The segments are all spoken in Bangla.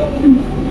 Gracias.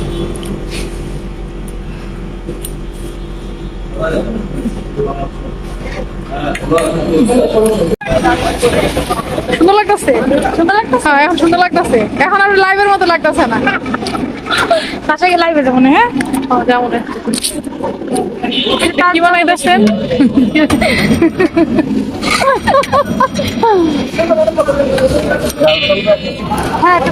সুন্দর লাগতেছে? সুন্দর লাগতেছে হ্যাঁ এখন সুন্দর লাগতেছে। এখন আর লাইভের মতো লাগতেছে না। পাশে গিয়ে লাইভে যাব না হ্যাঁ? যাব কি বানাইতেছেন? হ্যাঁ একটু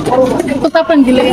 তো তারপর গিলে